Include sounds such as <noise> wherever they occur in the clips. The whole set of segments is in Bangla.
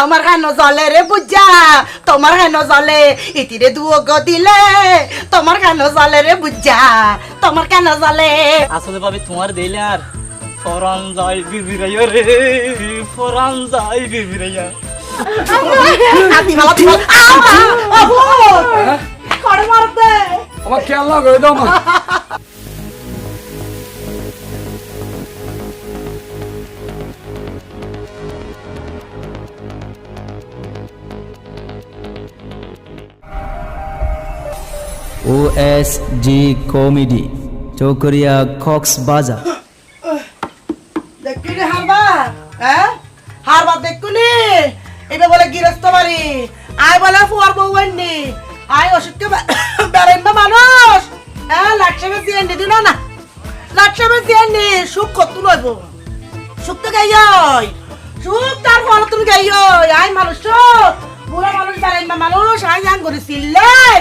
তোমার কেন জলে রে বুঝা তোমার কেন জলে? ইতিরে দুয়োগ দিলে। তোমার কেন জলে রে বুঝা তোমার কেন জলে? আসলে ভাবি তোমার দিলে আর ফরান যাই বিবিরাইয়া রে। ফরান যাই বিবিরাইয়া আতি ভালো আতি ভালো। আবু করে মারতে আমার খেয়াল না করে দাও ও S G comedy Chakaria Cox's Bazar দেখি রে হারবা হ্যাঁ? হারবা দেখুনি? এটা বলে গৃহস্থ বাড়ি। আয় বলে ফুয়ার বউ আননি আয় অসুখকে <coughs> বেড়াইন না মানুষ। হ্যাঁ লাটসে বেশি আননি দিন না। লাটসে বেশি আননি সুখ কত লইব? সুখ তো গাই সুখ তার ফল তুমি গাই আয় মানুষ বুড়া মানুষ বেড়াইন না মানুষ আয় জান করে সিল্লেন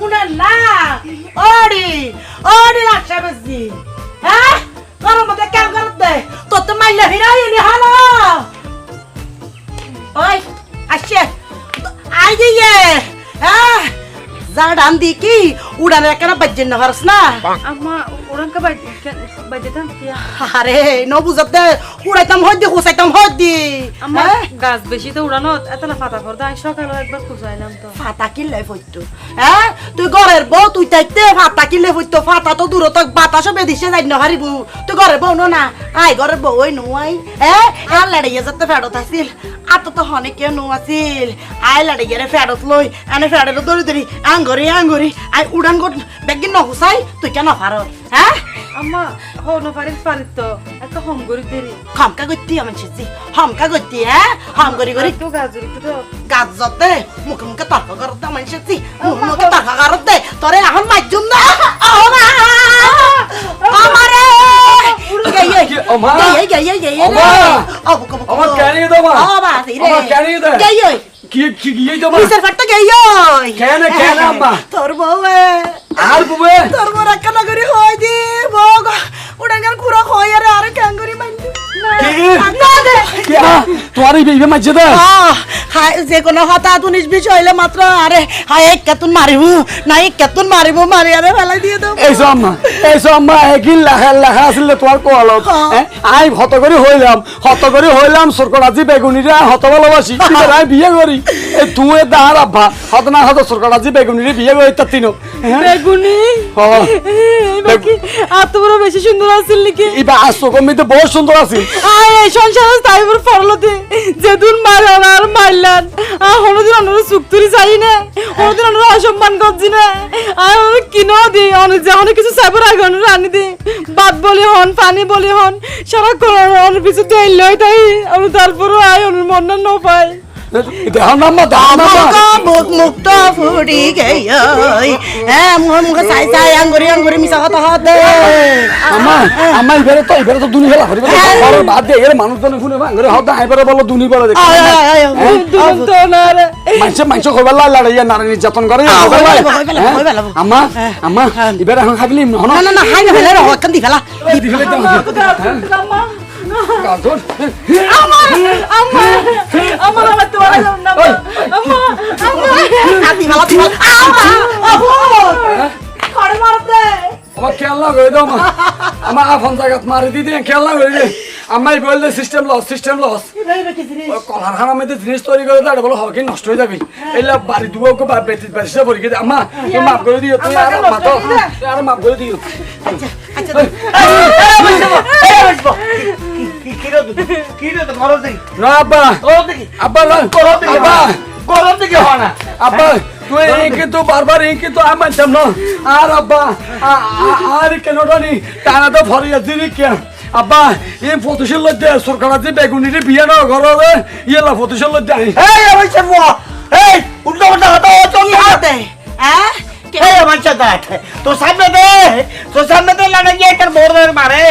উনার না ওডি ওডি লাটসে বেশি হ্যাঁ? গরম মধ্যে কেন করতে তোর তো মাইলে হিরাই নি হালো ওই, আসছে। আই গিয়ে হ্যাঁ? যা ডান দি কি উড়ানে কেন বাজ্যেন না পারস না? আম্মা ওরান কা বাইতে বাইতে তান তিয়া আরে ন বুঝাতে উড়াইতাম হই দি হুসাইতাম হই দি আম্মা হ্যাঁ? গাছ বেশি তো উড়ানো এত না ফাতা করতে আমি সকালে একবার খুঁজাইলাম তো। ফাতা কিনলে ফইতো হ্যাঁ? তুই ঘরের বউ তুই তাইতে ফাতা কিনলে ফইতো ফাতা তো দূর তো বাতাসও বেদিছে যাই না হারিবু তুই ঘরের বউ না আই ঘরের বউ ওই নুয়াই হ্যাঁ? আর লড়াইয়া যাতে ফেরত আছিল আর তো হনে কেউ নো আছিল আই লড়াইয়া রে ফেরত লই এনে ফেরত দড়ি দড়ি আঙ্গরি আঙ্গরি আই উড়ান গট বেগিন নহুসাই তুই কেন ফারত হ্যাঁ? আম্মা হো না পারিস পারিস তো এত হম করি দেরি হমকা গতি আমার ছেছি হমকা গতি হ্যাঁ হম করি করি একটু গাজর একটু তো গাজতে মুখে মুখে তর্ক করতে আমার ছেছি মুখে তর্ক করতে তোরে এখন মাইজুম না আমারে গেই গেই কি- ওমা! গেই গেই গেই গেই ওমা! অবু কবু আমার ক্যানি দাও মা ও বাসি রে আমার ক্যানি দাও গেই গেই কি কি কি এই মা মিস্টার ফাটটা গেই গেই কেন, কেন, আম্মা? তোর বউ আর বুবে তোর বউ রাক্কা নগরি হই 啊，抓的一边一边卖鸡蛋。হায়, যে কোনো হতা তুনিস বিষয় হইলে মাত্র আরে হাই এক কেতুন মারিব না এক কেতুন মারিব মারি আরে ফেলাই দিয়ে এইসব আম্মা একই লেখা লেখা আসলে তোমার কলত হ্যাঁ। আই হত করে হইলাম হত করে হইলাম সরকারাজি বেগুনিরে হত ভালোবাসি কিন্তু আই বিয়ে করি। এই তুই দাহার আব্বা হত না হত সরকারাজি বেগুনিরে বিয়ে করি তার তিনো বেগুনি? এত বড় বেশি সুন্দর আছিল নাকি? ইবা আসো কমিতে বহুত সুন্দর আছে আয় এই সংসার তাই বড় পড়লতে যেদিন মারান আর মারলান আর হলদিন আমরা সুক্তুরি চাই না হলদিন আমরা অসম্মান করছি না। আর কিনো দি অনেক যে অনেক কিছু চাইবার আগে অনেক রানি দি। ভাত বলি হন পানি বলি হন সারাক্ষণ অনেক কিছু দেয় লই তাই আমরা তারপরও আয় অনেক মন না নাম্মা মুক্ত ফুটি গেই হ্যাঁ মুখ মুখ চাই চাই আঙ্গুরি আঙ্গুরি মিছা কথা হতে আমা আমা ইবারে তো ইবারে তো দুনি খেলা করিবে ঘরের বাদ দিয়ে গেলে মানুষজনে শুনে ভাঙরে হত আইবারে বলো দুনি বলে দেখো। তো মাইছে মাইছে কইবার লাই লড়াইয়া নারী নির্যাতন করে। আমা আমা ইবারে এখন নহন না না না হাই না ফেলে রহ কান দি ফেলা। দি ফেলে দাও। কাজল আমার আমার আমার আমার তোমার না আমার আমার আতি ফেলা দি ফেলা আমা আবু করে মারতে আমার খেয়াল না করে দাও মা। আমার আফন জায়গাত মারি দি দিয়ে খেয়াল না করে দে আমাই বললে সিস্টেম লস সিস্টেম লস কলার মধ্যে জিনিস তৈরি করে দাঁড়ে বলো হকি নষ্ট হয়ে যাবি? এইলা বাড়ি দুবো বা বেটি বাড়িতে পড়ি গেছে আমা তুমি মাফ করে দিও তুমি আর মাতো আর মাফ করে দিও। আচ্ছা না আব্বা। আব্বা না। আব্বা। গরম থেকে হয় না। আব্বা। তুই এই কিন্তু বারবার এই কিন্তু আমি মানতাম না আর আব্বা আর কেন জানি টানা তো ভরে যাচ্ছি কে আব্বা এই ফতুশের লজ্জা সরকার আছে বেগুনিরে বিয়ে না ঘরে ইয়েলা ফতুশের লজ্জা এই আমার চাপো এই উল্টো কথা ও চল না হাতে হ্যাঁ? এই আমার চাপা তো সামনে দে। তো সামনে দে না গিয়ে কার বোর্ডের মারে।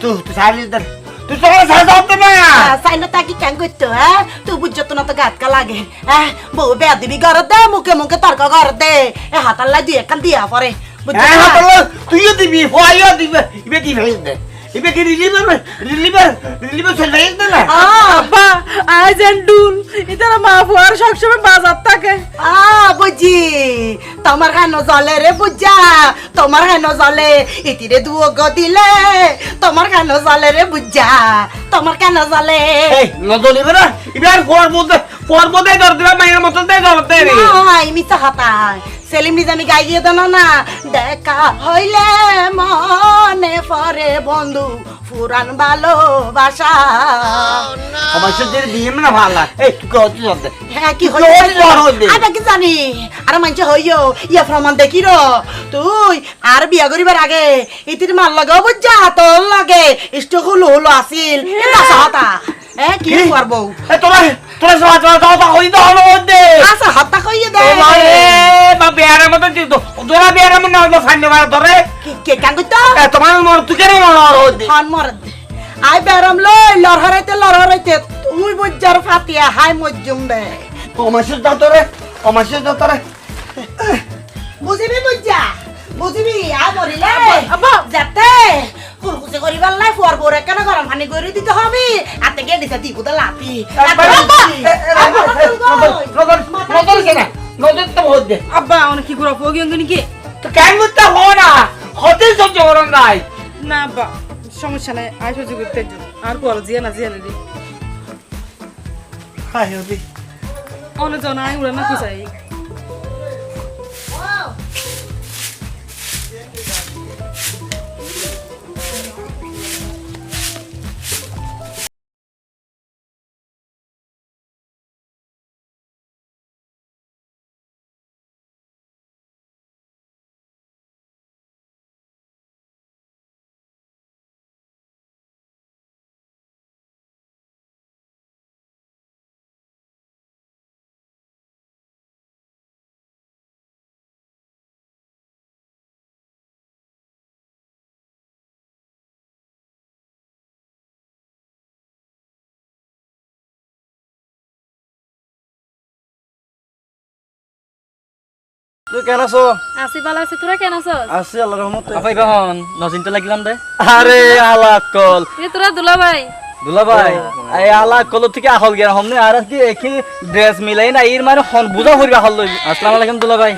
তুই তুই সামনে দে। তুই তো সাথে দাও না। সাইন তাকি কেন করতো হ্যাঁ? তুই বুঝতো না তো গাতকা লাগে হ্যাঁ? বউ বেয়া দিবি ঘর দে মুখে মুখে তর্ক ঘর দে। এ হাতাল্লা দিয়ে একান দিয়া পরে বুঝছ হ্যাঁ হ্যাঁ তুইও দিবি হইও দিবি ইবে কি ভেজ দে? দে ইতারা মা ফুয়ার সবসময় বাজার থাকে। আ বুঝি। তোমার কেন জলে রে বুঝা তোমার কেন জলে ইতিরে দুয়োগ দিলে তোমার কেন জলে রে বুঝা তোমার কেন জলে এই নজলিবে না এবার ফোর মধ্যে ফোর মধ্যে ধর দিবা মায়ের মতন দেয় ধর দেয় রে। নাই মিথ্যা হাতায় সেলিম নিজামি গাইয়ে দেন না? দেখা হইলে মনে পরে বন্ধু ফুরান ভালোবাসা আমার সাথে বিয়ে না ভালো এই তুই কত জানতে হ্যাঁ কি আমি কি জানি? আর মানছে হইও ইয়া প্রমাণ দেখি র। তুই আর বিয়া করিবার আগে ইতির মাল লাগাও বুঝা তোর লাগে। ইষ্ট হলো হলো আসিল। এটা হ্যাঁ কি করব? তোরা তোরা সবাই তোরা দাও হই দাও মধ্যে আচ্ছা হত্যা কইয়ে দে ও বা বিয়ারের মতন তুই তো তোরা বিয়ারের মতন না ফাইন মারা ধরে কি- কে কান করতো এ তোমার মর তুই কেন মর হইতে হন মরদ আই বেরম লই লড়হরাইতে লড়হরাইতে তুই বুঝার ফাতিয়া হাই মজ্জুম দে অমাসের দাও তোরে অমাসের দাও তোরে বুঝিবি বুঝা বুঝিবি? আই মরিলে। যাতে কুরকুচি করিবার লাই ফুয়ার বরে কেন গরম পানি করে দিতে হবে? আতে গে দিতে দিব তো লাপি আব্বা অনেক কি করে ফগি অঙ্গনি কি তো কেন করতে হো না? হতে সহ্য করন নাই। না আব্বা সমস্যা নাই। আই সহ্য করতে। আর পর জিয়া না জিয়া না রে হাই হবি অনেক জন আই উড়ে না কুচাই তুই কেন আছো? আসি ভালো আছি তোরা কেন আছস? আছি আল্লাহ রহমতে। আপাই বাহন নজিনটা লাগিলাম দে। আরে আলা কল এ তোরা দুলা ভাই দুলা ভাই এই আলা কল থেকে আহল গিয়া হমনে আর কি একি ড্রেস মিলাই না এর মানে হন বুঝা করিবা আহল লই আসসালামু আলাইকুম দুলা ভাই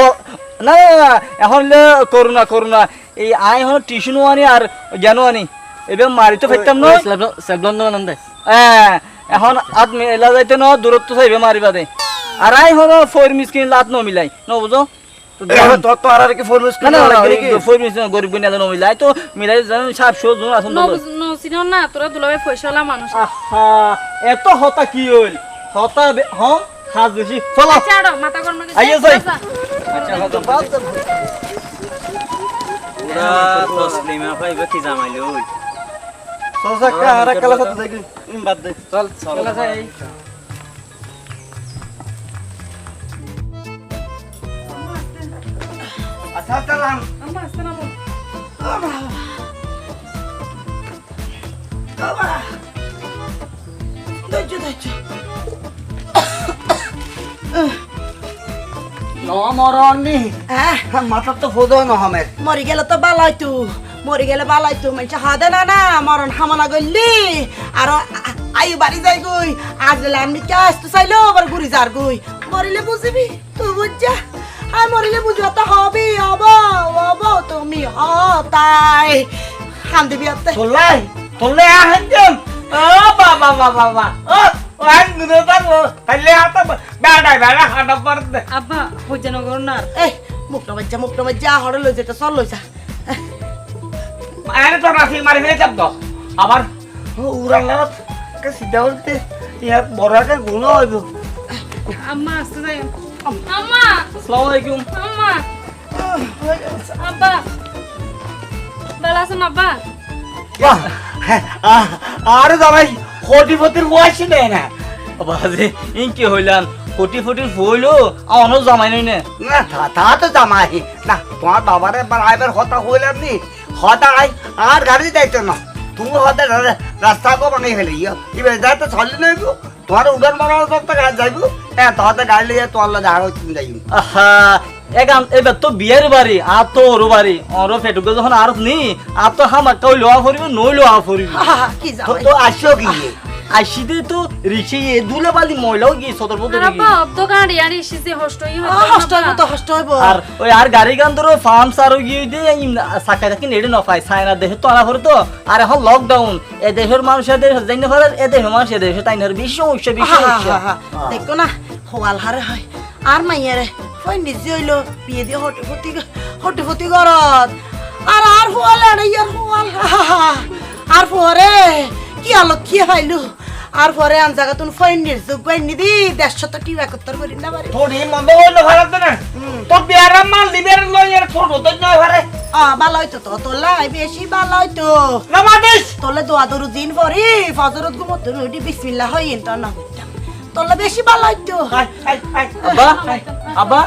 ও না না, না এখন লে করুণা করুণা। এই আই হন টিউশন আনি আর জ্ঞান আনি। এবার মারিতে পারতাম না। সেবলন নন দে। হ্যাঁ এখন আত মেলা যাইতে ন দূরত্ব চাইবে মারিবা দে আর আই হন ফোর মিসকিন লাত ন মিলাই। ন বুঝো? এত হতা কি হইল? হতা হম বেশি চলো। মাথা গরম। আচ্ছা হতা বাদ কি জামাইল চল চল চালাম আম্মা আসতে না ধৈর্য ধৈর্য ন হ্যাঁ মাথা তো ফোদো ন মরি গেলে তো বালাই তু মরি গেলে বালাই তু মানুষ হাদে না না মরণ হামলা গল্লি আর আয়ু বাড়ি যাই গই আজ আমি কে আসতে চাইলো আবার ঘুরি যার গই মরিলে বুঝিবি তুই বুঝা আই মরিলে বুঝবা তো হবি হব হব তুমি হতাই। হান দিবি আতে। তোলাই তোলে আহেন দেম ও বাবা বাবা বাবা ও ওয়ানগুলো তারবো তাইলে আতা বেড়াই বেড়া হাঁটা পারতে আব্বা হইজা নগর না আর। এই মুখটা বাজ্জা মুখটা বাজ্জা হড়ে লই যেতে চল লই যা। আরে তো রাখি মারি ফেলে চাপ দাও আবার উড়াল কে সিধা উঠতে ইয়ার বড় একটা গুণ হইব। আম্মা আসতে যাই। আম্মা। আসসালামু আলাইকুম। আম্মা। আব্বা। ভালো আছেন আব্বা? আরে জামাই কোটি পতির বয়সী নেই না। বাজে ইন কি হইলাম? কোটি ফুটির ফইলো অন জামাই নই না। তা- তা জামাই। না তোমার বাবারে বাড়াইবার কথা হইলাম নি। হতা আই আর গাড়ি যাইতো না। তুমি হতে রাস্তা কো বানাই ফেলে এবার যাইতে চলি নইব। তোমার উড়ান বানানো তো গাড়ি যাইব। হ্যাঁ তাহলে গাড়ি লিয়ে লাগে আরও তুমি যাইব আহা এগান এবার তো বিয়ের বাড়ি আর তো ওর বাড়ি। ওর ফেটুকে যখন আর নি আর তো হামাক্কা লোয়া ফরিব নই লোয়া ফরিব কি তো তো কি আইসিতে তো রিক্সে এ দুলে বালি ময়লাও গিয়ে সদর বলতে আর আব্বা দোকান রিয়ানি এসেছে হষ্ট ই হষ্ট হইব তো হষ্ট হইব। আর ওই আর গাড়ি গান ধরো ফার্ম সারও গিয়ে দিয়ে সাকা থাকি নেড়ে নফাই সাইনা দেহে তো আনা তো। আর এখন লকডাউন এ দেশের মানুষ এ দেশ যাই না এ দেশের মানুষ এ দেশে তাই না বেশি সমস্যা বেশি সমস্যা দেখো না হোয়াল হারে হয়। আর মাইয়ারে হয় নিজে হইল বিয়ে দিয়ে হটে ফতি হটে ফতি গরত আর আর হোয়াল আরে ইয়ার হোয়াল আর পরে কি আলো কি হাইলু? আর পরে আন জায়গা তুমি ফইন নির্যোগ বাইনি দি দেড়শো তো টিবা করতে পারি না বাড়ি তোর এই মন্দ হইল ভারত না তোর বিয়ার মাল দিবের লইয়ের ছোট তো নয় ভারে। আ ভালো হইতো তো তোলাই বেশি ভালো হইতো। না তোলে দোয়া দরু দিন পরি ফজরত ঘুমত নইটি বিসমিল্লাহ হইন তো না। তোলে বেশি ভালো হইতো। আই আই আই আব্বা আব্বা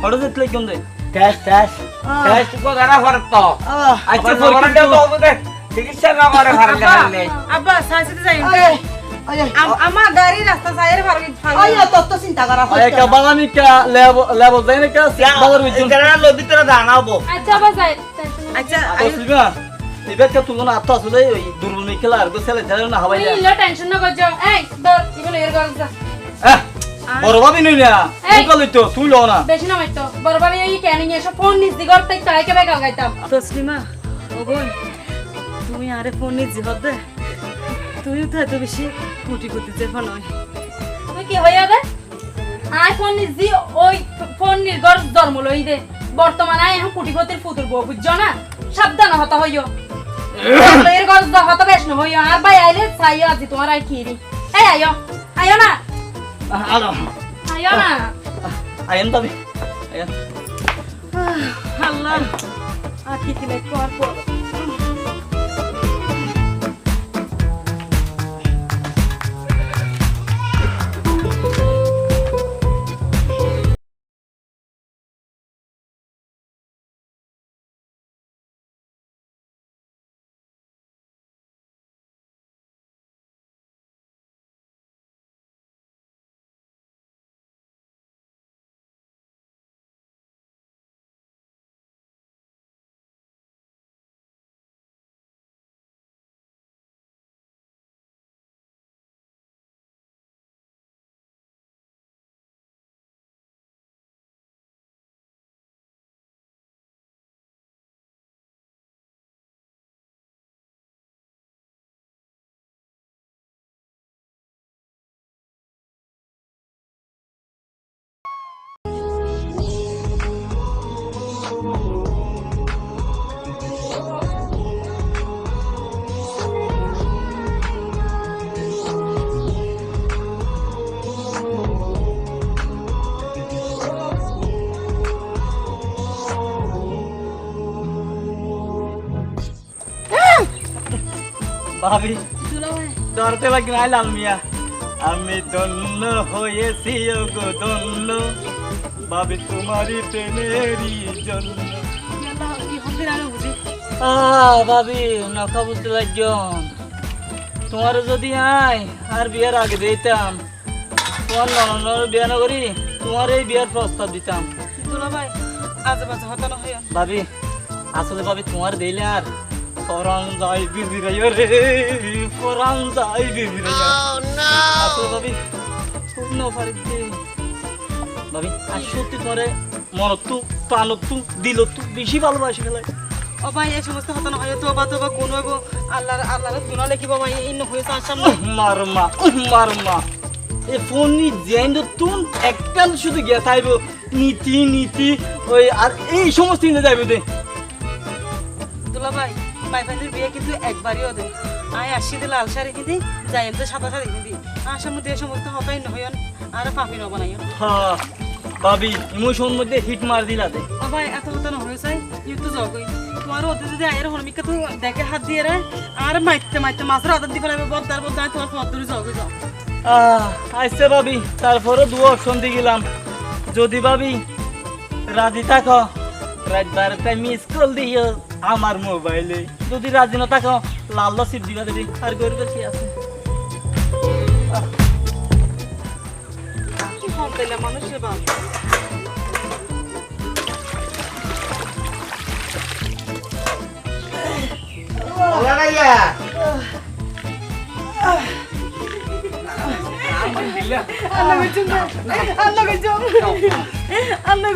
হঠাৎ দেখলে কেমন দেয় টেস্ট টেস্ট টেস্ট কো গানা ভারত আচ্ছা আচ্ছা ফরমান তো দে। চিকিৎসা না করে ভারত জানলে আব্বা সাইসিতে যাই আমার গাড়ি রাস্তা সাইয়ের ফারগি ওই, ওই, তোর তো চিন্তা করা হইতো একটা বাগানি কা লেব লেব দেয় না কা বাজার বিচুন এখানে লবি তোরা জানাব আচ্ছা যাই নেই। আচ্ছা আসলিমা এবার কে তুলনা আত্ম আসলে ওই দুর্বল মেখেলা আর ছেলে ছেলে না হবাই ওই ইলো টেনশন না করছ এই ধর এগুলো এর ঘর যা বড় ভাবি নই না তুই কলি তো তুই লো না বেশি নামাই তো বড় বাড়ি এই ক্যানিং এসব ফোন নিস দিগর তাই তাই কে গাইতাম তসলিমা ও বোন তুমি আরে ফোন নিয়ে হবে তুমি তো এত বেশি কুটি কুটি চেপা নয় তুই কি হইয়া দে আই ফোন দি ওই ফোন নির্গর জন্ম লই দে। বর্তমানে আই এখন কুটিপতির ফুতুর বউ বুঝছ না? সাবধান হত হইও। এর ঘর হত বেশ ন হইও। আর ভাই আইলে চাইও আজি তোমার আই খিরি। এই আইও আইও না। আলো। আইও না। আইন তবে আইন আল্লাহ। আর কি কি কর ভাবি ধরতে নাই লাল মিয়া। আমি দন্য হয়েছি গো দন্য ভাবি তোমারই প্রেমেরই জন্য। ভাবি নখা বুঝতে লাগজন। তোমার যদি আয় আর বিয়ের আগে দিতাম। তোমার ননর বিয়ে না করি তোমার এই বিয়ের প্রস্তাব দিতাম। ভাবি আসলে ভাবি তোমার দিলে আর ফরান যাই বিবি রে ফরান যাই বিবি আসলে ভাবি পূর্ণ পারিতে ভাবি আর সত্যি তোমার মনত প্রাণত দিল তো বেশি ভালোবাসি ফেলাই ও ভাই এই সমস্ত হতা না হইয়া তোবা তোবা কোন হইব আল্লাহর আল্লাহর গুনাহ লিখিব ভাই ইন্ন হইছে আর সামনে মারমা মারমা এ ফোন নি জেন তুন একটা শুধু গিয়া থাইব নীতি নীতি ওই আর এই সমস্ত নিয়ে যাইবে দে দুলা ভাই ভাই ভাইদের বিয়ে কিন্তু একবারই ওদের আয় আসি দিলে লাল শাড়ি কিনি যাই তো সাদা শাড়ি কিনি। আসার মধ্যে সমস্ত হতাই নহয়ন আর পাপি নবানাইন হ্যাঁ ভাবি ইমোশন মধ্যে হিট মার দিলা দে। ভাই এত হতা না হয়েছে ইউ তো জগই তোমার ওদের যদি আয়ের হরমিকা তো দেখে হাত দিয়ে রে আর মাইতে মাইতে মাছের আদার দিবে লাগবে বদার বদার তোমার পথ ধরে জগই যাও। আহ আইসে ভাবি তারপরে দু অপশন দিয়ে গেলাম। যদি ভাবি রাজি থাকো রাত বারোটায় মিস কল দিও। আমার মোবাইলে। যদি রাজি না থাকো লাল সিপ দিবা দেবি আর গরিব কি আছে মানুষের নাইয়া আল্লাহ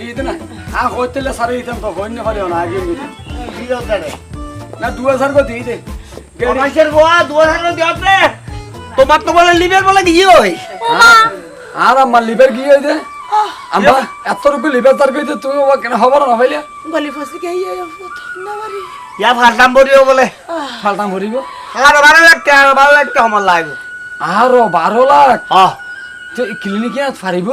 দিতে আ হইতেলে সারে দিতাম তো হইনে পারে না আগে? না দু হাজার করে দিয়ে দে। গাড়ি- গোয়া দু হাজার দিতে তোমার তো বলে লিবের বলে কি হই? আর আমার লিভার এত রুপি লিভার তার কইতে তুমি ও কেন খবর না পাইলে গলি ফসি কে ইয়ে না মারি ইয়া ফাটাম বলিও বলে। ফালতাম ভরিব? আর বারো লাখ টাকা আর বারো লাখ টাকা আমার লাগবে। আরও বারো লাখ? হ্যাঁ তো ক্লিনিকে ফারিব?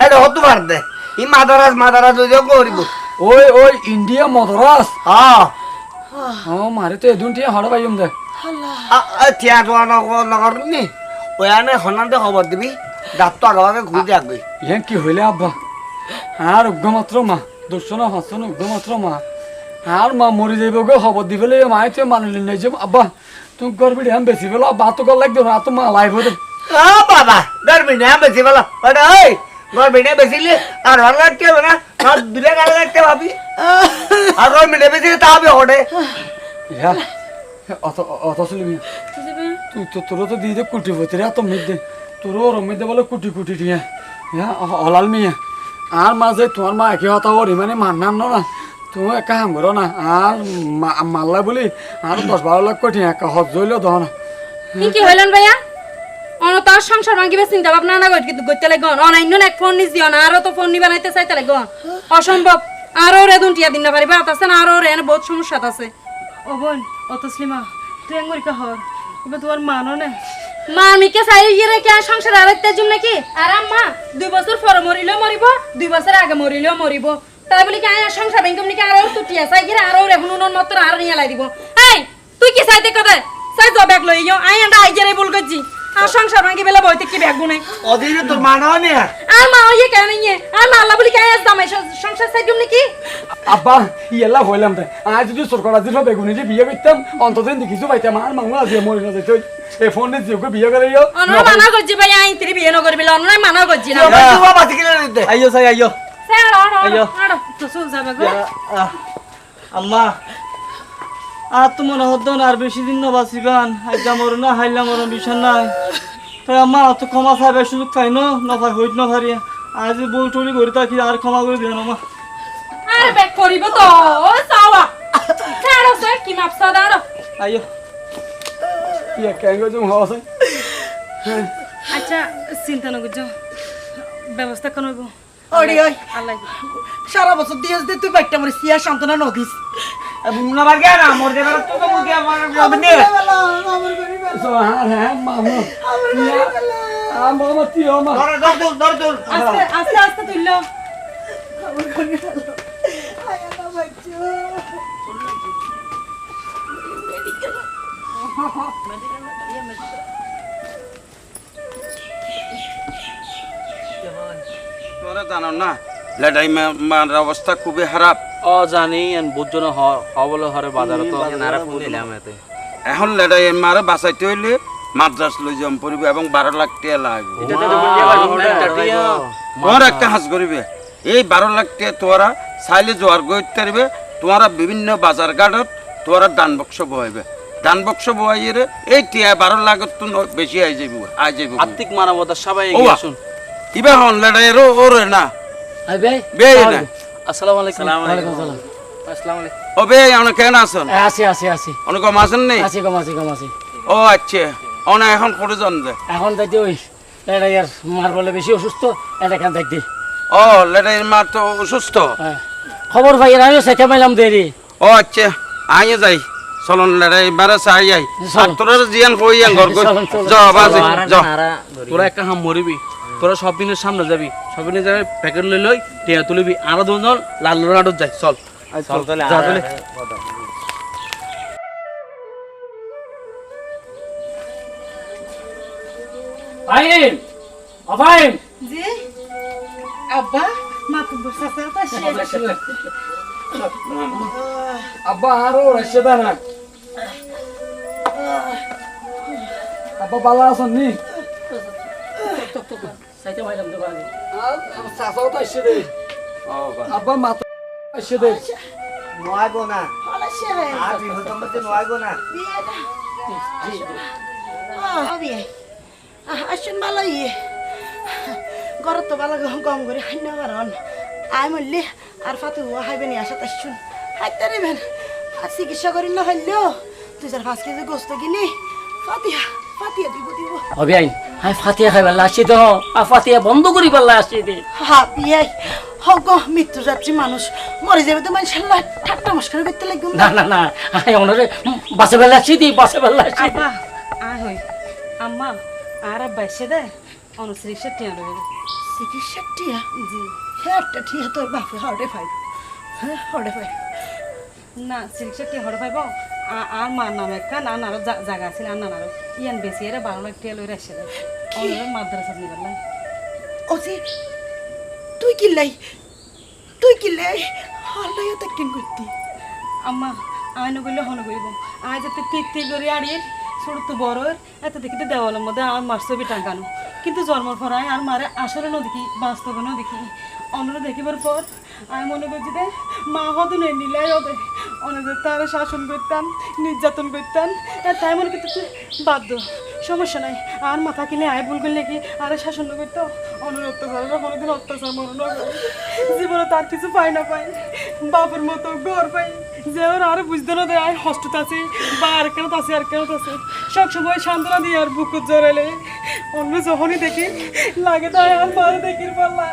এটা হতে পারতে ই মাদারাজ মাদারাজ ওই যে করিব ওই ওই ইন্ডিয়া মদরাস হ্যাঁ ও মারে তো এদুন টিয়া হড় পাইম দে। থিয়া টোয়া নকরনি ওই আনে হনাতে খবর দিবি। ডাক্তার আগে ঘুরে আসবি ইয়ে কি হইলে আব্বা? আর উগ্রমাত্র মা দর্শন হাসন উগ্রমাত্র মা। আর মা মরি যাইব গো খবর দি ফেলে মাই তুই মানিলি নাই যে আব্বা তুমি করবি হ্যাঁ বেশি ফেলো আব্বা তো কর লাগবে না তো মা লাইভ দে। ও বাবা গরমি না বেশি বলো ওটা ওই গরমি না বেশিলে আর ভালো লাগতে হবে না দুলে গাল লাগতে ভাবি। আর গরমি না বেশি তা হবে ওটে অত অত শুনবি তুই তো তোর তো দিয়ে দে কুটি পতি রে তো মিদ দে। তোর ওর মিদ বলে কুটি কুটি দিয়ে। হ্যাঁ হলাল মিয়া। আর মাঝে তোমার মা একে হতা ওর মানে মান্নাম না তুমি একা হাম করো না। আর মা- মারলা বলি। আর দশ বারো লাখ কোটি একা হজ জইলেও দহ না। কি কি হইলেন ভাইয়া? তার সংসার ভাঙিবে চিন্তা ভাবনা না করি কিন্তু গইতে লাগে। অনান্য এক ফোন নিস দিও না আরও তো ফোন নি বানাইতে চাইতে লাগে। অসম্ভব। আরও রে দুটিয়া দিন না পারিবা আছে না আরও রে বহুত সমস্যা আছে ও বোন ও তসলিমা তুই এঙ্গুরি হর? এবার তোমার মানো না। মা চাই ইয়ে রেখে আর সংসার আরেকটা জুম নাকি? আর আম্মা দুই বছর পরে মরিলেও মরিব দুই বছর আগে মরিলেও মরিব। তাই বলি কি আর সংসার ভেঙে নাকি আরও তুটিয়া চাই গিয়ে আরও রে হুনুন মত আর নিয়ে লাই দিব। এই তুই কি চাইতে কদে? চাই ব্যাগ লই আই আন্ডা আই জেরে বল গজি আর সংসার ভাঙি বেলা বইতে কি ব্যাগ গুনে অধীনে তোর মানা নে আর মা ইয়ে কেন ইয়ে আর মা আল্লাহ বলি কে আজ দামাই সংসার চাই দিম নাকি আব্বা ইয়েলা হইলাম তাই আজ যদি সরকার আজি সব বেগুনি যে বিয়ে করতাম অন্তত দেখিছো পাইতাম আর মাংমা আজি মরি না যাইতো এই ফোন দিয়ে জিওকে বিয়ে করে ইয়ো অনরা মানা করছি ভাই আই তিরি বিয়ে নগরবি অনরা মানা করছি না তুই বাতি কিনে দিতে আইয়ো চাই আইয়ো আইয়ো। আর তো সুল যাবে গো আম্মা আর তো মনে হতো না আর বেশি দিন না বাঁচিবান হাইলা মরো না হাইলা মরো বিছান নাই। তাই আম্মা তো ক্ষমা চাইবে সুযোগ পাই ন? নফাই হইত না পারি আজ বই টরি করি তাকি আর ক্ষমা করে দিও আম্মা? আরে ব্যাক করিব তো। ও সাওয়া ছাড়ো স্যার কি মাপসা দাঁড়ো। আইয়ো। ইয়ে কেন জম হওয়া আচ্ছা চিন্তা নগর ব্যবস্থা কেন ওই সারা বছর দিয়ে তুই বাইকটা মরে সিয়া শান্তনা নগিস বুমনা বার গেয়া না মোর দেবার তো তো মুখে আমার যাবে নে হ্যাঁ হ্যাঁ মামু আ মামা তিও মা ধর ধর ধর ধর ধর আস্তে আস্তে আস্তে তুললো তোরা জানো না লেডাই মার অবস্থা খুবই খারাপ ও জানি বুঝছ না হবলে হরে বাজারে তো নারা ফোন দিলাম এতে এখন লেডাই মারে বাঁচাইতে হইলে মাদ্রাস লই যাম পড়িব এবং বারো লাখ টাকা লাগবে তোমার একটা হাজ করিবে এই বারো লাখ টাকা তোরা চাইলে জোয়ার গই পারবে তোমরা বিভিন্ন বাজার ঘাটত তোরা দান বক্স বহাইবে দান বক্স বহাইয়ে এই টিয়া বারো লাখত তো ন- বেশি আই যাইব আই যাইব আর্থিক মানবতা সবাই এগিয়ে। আসুন ইবা হন লেডাই রো ওরে না না আসসালামু আলাইকুম। ওয়ালাইকুম আসসালাম আসসালামু আলাইকুম। ও বে অনেক কেন আছেন আছি আছি আছি অনেক আছেন নেই আছি কম আছি কম আছি ও আচ্ছা। অনে এখন করে যান যে? এখন তাইতে ওই এটা ইয়ার মার বলে বেশি অসুস্থ এটা কেন দেখতে ও লেডাইয়ের মা তো অসুস্থ? খবর আমিও সেটা দেরি। ও আচ্ছা। আইয়ে যাই। চলন লেডাই বারে চাই যাই আর তোরা জিয়ান কই আন ঘর কই। বাজে তোরা একটা হাম মরিবি। তোরা শপিংয়ের সামনে যাবি। শপিংয়ে যাবে প্যাকেট লই লই টিয়া তুলিবি। আরও দুজন লাল রোনাডত যাই। চল। চল। তাহলে যা তাহলে ফাইন অফাইন জি। আব্বা মা তো বসে আছে আব্বা আরও রাশে না। আব্বা বালা আছেন নি? সেটা পাইলাম দোকানে চাচাও তো আসছে দে আব্বা মাথা আসছে দে। নয় গো না। আর বিহত মধ্যে নয় গো না। বিয়ে আসুন ভালো ইয়ে। ঘরত তো ভালো গম করে আই মরলি আর ফাতু হাইবে নিয়ে আসা আসুন হাইতে রেবেন আর চিকিৎসা করি না হইলেও তুই যার পাঁচ কেজি গোস্ত কিনি ফাতিয়া ফাতিয়া দিব দিব। হবে আইন হাই ফাতিয়া খাই পারলে আসছি তো আর ফাতিয়া বন্ধ করি পারলে আসছি দে। হাবিয়াই হগ মৃত্যু যাত্রী মানুষ। মরে যাবে তো মানুষ ঠাট্টা মস্করা করতে লাগবে। না না না। হাই অনরে বাসে পারলে আসছি দি বাসে পারলে আসছি আব্বা আয় হই। আম্মা আর আব্বা এসে দে। অনুশ্রী টিয়া লগে চিকিৎসা টিয়া জি। হ্যাঁ একটা টিয়া তোর বাপে হরে পাই হ্যাঁ হরে পাই না চিকিৎসা টিয়া হরে পাইব। আর মার নামে একটা না নারো জায়গা আছে আর নানারো ইয়ান বেশি এর বারো লাখ টিয়া দে। অনুরে মাদ্রাসা নিবার ও যে তুই কিল্লাই তুই কিল্লাই হল্লাই তো কিন করতি আম্মা আয় নগইলে হন গইব আয় যাতে তিক তিক করে আড়িয়ে ছোট তো বড় এত দেখিতে দেওয়ালের মধ্যে আর মার ছবি টাঙ্গানো কিন্তু জন্মর পর আর মারে আসলে ন দেখি বাস্তবে ন দেখি অন্যরা দেখিবার পর আমি মনে করছি দে মা হতো নেই নিলে হবে অনেকে তারা শাসন করতাম, নির্যাতন করতাম, আর তাই মনে করতে বাধ্য। সমস্যা নাই। আর মাথা কিনে আয় ভুল নাকি কি আরে শাসন করতো অনেক অত্যাচার কোনোদিন অত্যাচার মনে জীবনে তার কিছু পায় না পাই। বাপের মতো ঘর পাই। যে ওর আরও বুঝতে না দেয় হস্টত আছে বা আর কেন আছে আর কেন আছে? সবসময় সান্ত্বনা দিয়ে আর বুক জোরালে অন্য যখনই দেখি লাগে তাই আর মারে দেখি পারলা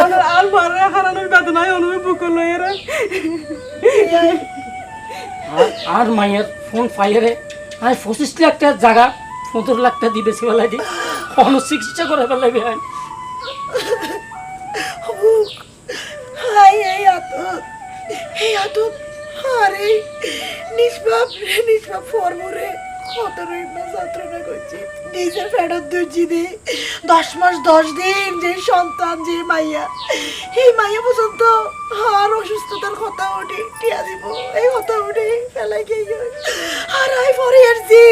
অন্য আর মারে হারানোর বেদনায় অন্য বুক লয়ে রে। আর আর মাইয়ের ফোন পাইয়ে আয় পঁচিশ লাখ টাকার জায়গা পনেরো লাখ টাকা দিতেছি বেলা দি। অন্য চিকিৎসা করে ফেলে বেহান হাই এই আত এই আত আরে নিষ্পাপ রে নিষ্পাপ ফর্মুরে। কত রইবা যন্ত্রণা করছি। নিজের ফেরত দিচ্ছি দি দশ মাস দশ দিন যে সন্তান যে মাইয়া। এই মাইয়া পর্যন্ত আর অসুস্থতার কথা উঠে টিয়া দিব। এই কথা উঠে ফেলাই গিয়ে আর আই ফরিয়ারছি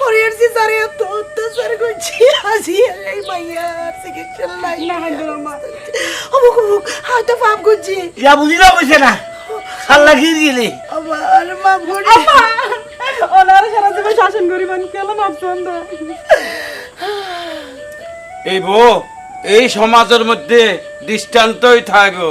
ফরিয়ারছি যারে এত অত্যাচার করছি। আজি এই মাইয়া আর চিকিৎসা নাই না অমুক অমুক হয়তো পাপ করছি। ইয়া বুঝি না বুঝছে না। খাল্লা গিয়ে গেলি আমার মা ভরি ওনারা সারা জীবন শাসন করিবেন কেন ভাবছেন? এই বউ এই সমাজের মধ্যে দৃষ্টান্তই থাকো।